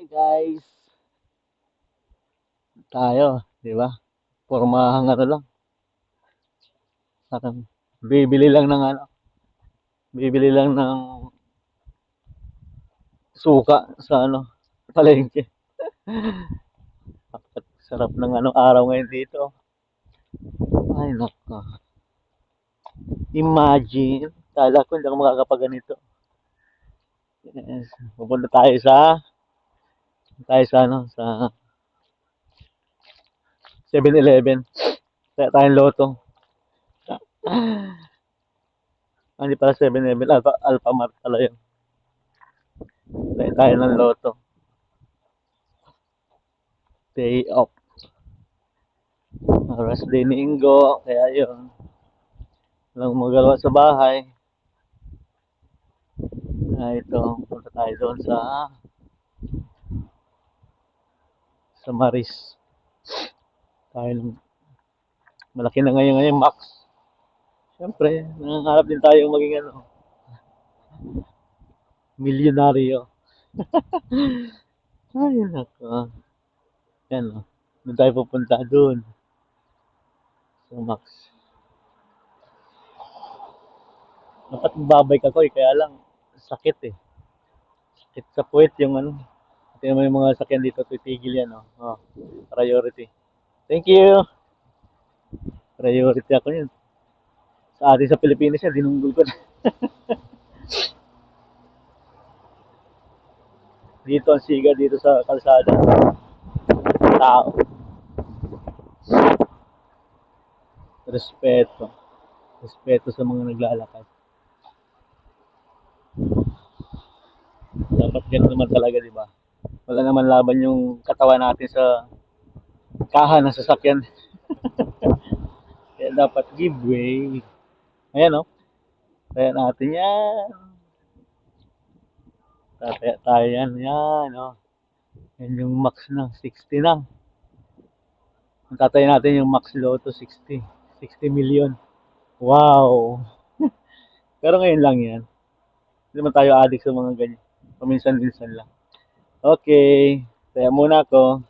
Hi guys. Tayo, di ba? Pormahang ano lang. Sakang bibili lang ng ano. Bibili lang ng suka sa ano, palengke. Sarap ng ano araw ngayon dito. Ay nako. Imagine, kala ko hindi ako makakapaganito. Yes. Pupunta tayo sa tayo sa ano, sa 7-Eleven. Kaya tayong loto. Ah, Hindi pala 7-Eleven, Alpha, Alpha Mart pala yun. Kaya tayo ng loto. Day off. Rest day ni Ingo, kaya yun. Walang magagawa sa bahay. Ah, ito, punta tayo doon sa sa Maris. Dahil malaki na ngayon ngayon Max. Siyempre, nangangarap din tayo maging ano, milyonaryo. Ay, nako. Yan o. Doon tayo pupunta doon. Sa Max. Dapat babay ka ko eh, kaya lang sakit eh. Sakit sa puwet yung ano. Tingnan mo yung mga sakyan dito, titigil yan oh. oh. Priority. Thank you. Priority ako yun. Sa atin sa Pilipinas yan, dinunggol ko na. dito ang siga dito sa kalsada. Tao. Respeto. Respeto sa mga naglalakad. Dapat ganun naman talaga, di ba? Wala naman laban yung katawan natin sa kaha ng sasakyan. Kaya dapat give way. Ayan, oh. Kaya natin yan. Tataya tayo yan. Yan, oh. Yan yung max na. 60 na. Ang tatay natin yung max lotto 60. 60 million. Wow. Pero ngayon lang yan. Hindi naman tayo addict sa mga ganyan. Paminsan-minsan lang. Okay. Kaya muna ako.